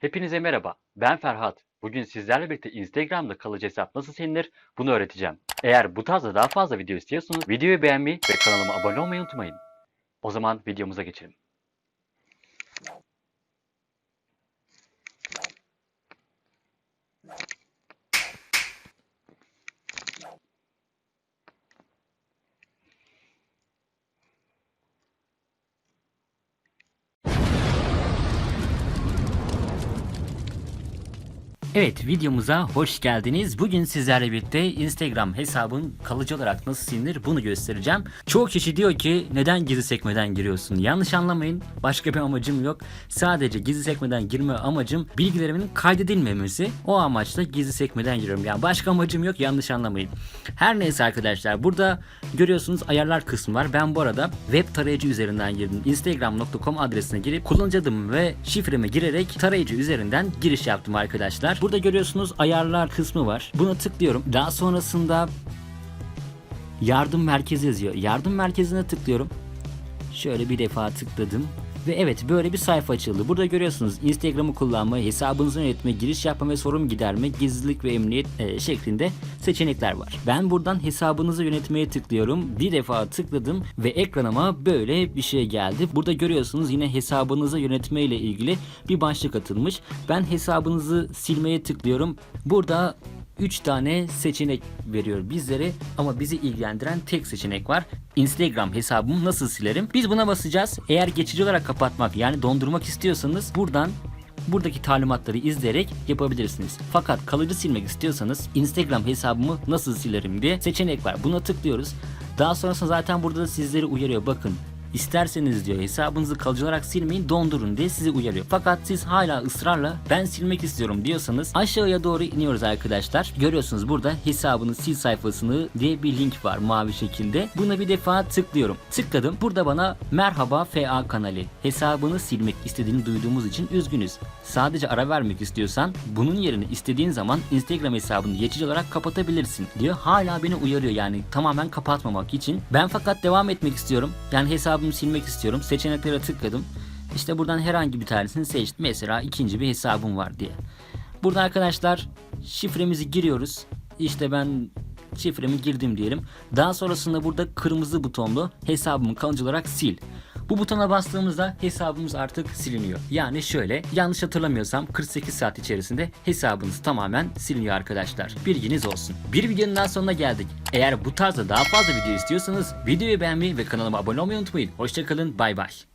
Hepinize merhaba. Ben Ferhat. Bugün sizlerle birlikte Instagram'da kalıcı hesap nasıl silinir bunu öğreteceğim. Eğer bu tarzda daha fazla video istiyorsanız videoyu beğenmeyi ve kanalıma abone olmayı unutmayın. O zaman videomuza geçelim. Evet videomuza hoş geldiniz. Bugün sizlerle birlikte Instagram hesabın kalıcı olarak nasıl silinir bunu göstereceğim. Çoğu kişi diyor ki neden gizli sekmeden giriyorsun? Yanlış anlamayın. Başka bir amacım yok. Sadece gizli sekmeden girme amacım bilgilerimin kaydedilmemesi. O amaçla gizli sekmeden giriyorum. Yani başka amacım yok. Yanlış anlamayın. Her neyse arkadaşlar burada görüyorsunuz ayarlar kısmı var. Ben bu arada web tarayıcı üzerinden girdim. Instagram.com adresine girip kullanıcı adımı ve şifremi girerek tarayıcı üzerinden giriş yaptım arkadaşlar. Burada görüyorsunuz ayarlar kısmı var. Buna tıklıyorum. Daha sonrasında yardım merkezi yazıyor. Yardım merkezine tıklıyorum. Şöyle bir defa tıkladım. Ve evet böyle bir sayfa açıldı. Burada görüyorsunuz Instagram'ı kullanma, hesabınızı yönetme, giriş yapma ve sorun giderme, gizlilik ve emniyet e, şeklinde seçenekler var. Ben buradan hesabınızı yönetmeye tıklıyorum. Bir defa tıkladım ve ekranıma böyle bir şey geldi. Burada görüyorsunuz yine hesabınızı yönetme ile ilgili bir başlık atılmış. Ben hesabınızı silmeye tıklıyorum. Burada 3 tane seçenek veriyor bizlere ama bizi ilgilendiren tek seçenek var. Instagram hesabımı nasıl silerim? Biz buna basacağız. Eğer geçici olarak kapatmak yani dondurmak istiyorsanız buradan buradaki talimatları izleyerek yapabilirsiniz. Fakat kalıcı silmek istiyorsanız Instagram hesabımı nasıl silerim diye seçenek var. Buna tıklıyoruz. Daha sonrasında zaten burada da sizleri uyarıyor. Bakın İsterseniz diyor hesabınızı kalıcı olarak silmeyin dondurun diye sizi uyarıyor. Fakat siz hala ısrarla ben silmek istiyorum diyorsanız aşağıya doğru iniyoruz arkadaşlar. Görüyorsunuz burada hesabını sil sayfasını diye bir link var mavi şekilde. Buna bir defa tıklıyorum. Tıkladım. Burada bana merhaba FA kanalı. Hesabını silmek istediğini duyduğumuz için üzgünüz. Sadece ara vermek istiyorsan bunun yerine istediğin zaman Instagram hesabını geçici olarak kapatabilirsin diyor. Hala beni uyarıyor yani tamamen kapatmamak için. Ben fakat devam etmek istiyorum. Yani hesabımı silmek istiyorum. Seçeneklere tıkladım. İşte buradan herhangi bir tanesini seçtim. Mesela ikinci bir hesabım var diye. Burada arkadaşlar şifremizi giriyoruz. İşte ben şifremi girdim diyelim. Daha sonrasında burada kırmızı butonlu hesabımı kalıcı olarak sil. Bu butona bastığımızda hesabımız artık siliniyor. Yani şöyle yanlış hatırlamıyorsam 48 saat içerisinde hesabınız tamamen siliniyor arkadaşlar. Bilginiz olsun. Bir videonun daha sonuna geldik. Eğer bu tarzda daha fazla video istiyorsanız videoyu beğenmeyi ve kanalıma abone olmayı unutmayın. Hoşçakalın bay bay.